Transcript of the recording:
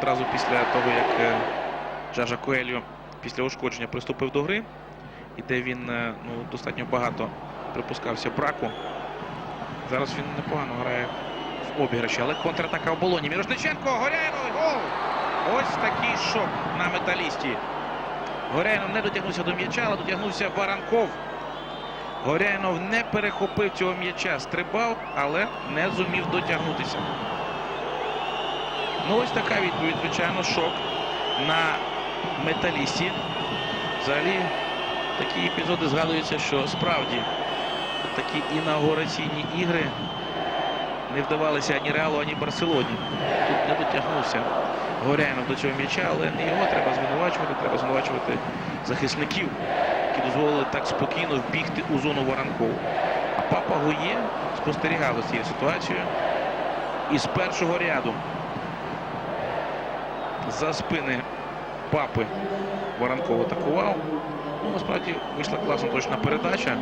Одразу після того, як е, Жажа Коельо після ушкодження приступив до гри, і де він е, ну, достатньо багато припускався браку. Зараз він непогано грає в обіграші, але контратака в болоні. Мірошниченко, Горяйнов, гол! Ось такий шок на металісті. Горяйнов не дотягнувся до м'яча, але дотягнувся Баранков. Горяйнов не перехопив цього м'яча, стрибав, але не зумів дотягнутися. Ну, ось така відповідь, звичайно, шок на металісті. Взагалі, такі епізоди згадуються, що справді такі інаугураційні ігри не вдавалися ані Реалу, ані Барселоні. Тут не дотягнувся Горяйнов до цього м'яча, але не його треба звинувачувати, треба звинувачувати захисників, які дозволили так спокійно вбігти у зону Воронкову. А папа Гує спостерігав за цією ситуацією із першого ряду за спини папи Воронков атакував. Ну, насправді вийшла класна точна передача.